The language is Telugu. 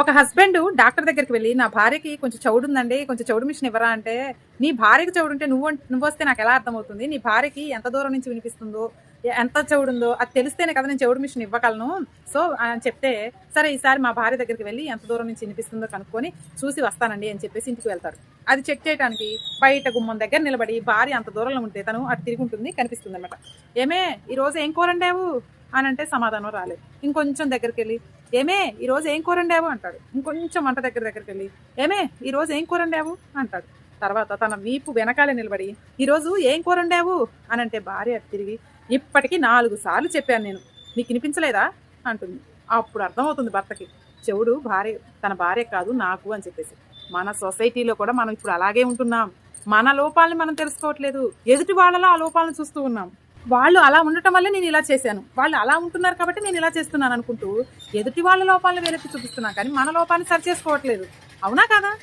ఒక హస్బెండ్ డాక్టర్ దగ్గరికి వెళ్ళి నా భార్యకి కొంచెం చౌడు ఉందండి కొంచెం చౌడు మిషన్ ఇవ్వరా అంటే నీ భార్యకి చౌడు ఉంటే నువ్వు నువ్వు వస్తే నాకు ఎలా అర్థమవుతుంది? నీ భార్యకి ఎంత దూరం నుంచి వినిపిస్తుందో ఎంత చౌడు ఉందో అది తెలిస్తేనే కదా నేను చౌడు మిషన్ ఇవ్వగలను. సో అని చెప్తే సరే ఈసారి మా భార్య దగ్గరికి వెళ్ళి ఎంత దూరం నుంచి వినిపిస్తుందో కనుక్కొని చూసి వస్తానండి అని చెప్పేసి ఇంటికి వెళ్తారు అది చెక్ చేయడానికి బయట గుమ్మం దగ్గర నిలబడి భార్య అంత దూరంలో ఉంటే తను అటు తిరిగి ఉంటుంది కనిపిస్తుంది అనమాట ఏమే ఈ రోజు ఏం కూర అని అంటే సమాధానం రాలేదు. ఇంకొంచెం దగ్గరికి వెళ్ళి ఏమే ఈరోజు ఏం కూరండావు అంటాడు. ఇంకొంచెం వంట దగ్గర దగ్గరికి వెళ్ళి ఏమే ఈరోజు ఏం కూరండావు అంటాడు. తర్వాత తన వీపు వెనకాలే నిలబడి ఈరోజు ఏం కూరండావు అని అంటే భార్య తిరిగి ఇప్పటికీ నాలుగు సార్లు చెప్పాను నేను. నీకు వినిపించలేదా? అంటుంది. అప్పుడు అర్థమవుతుంది భర్తకి. చెవుడు భార్య తన భార్య కాదు నాకు అని చెప్పేసి. మన సొసైటీలో కూడా మనం ఇప్పుడు అలాగే ఉంటున్నాం. మన లోపాలని మనం తెలుసుకోవట్లేదు. ఎదుటి వాళ్ళలో ఆ లోపాలను చూస్తూ ఉన్నాం. వాళ్ళు అలా ఉండటం వల్ల నేను ఇలా చేశాను. వాళ్ళు అలా ఉంటున్నారు కాబట్టి నేను ఇలా చేస్తున్నాను అనుకుంటూ ఎదుటి వాళ్ళ లోపాలను వేలెత్తి చూపిస్తున్నాను కానీ మన లోపాన్ని సరి చేసుకోవట్లేదు. అవునా కదా?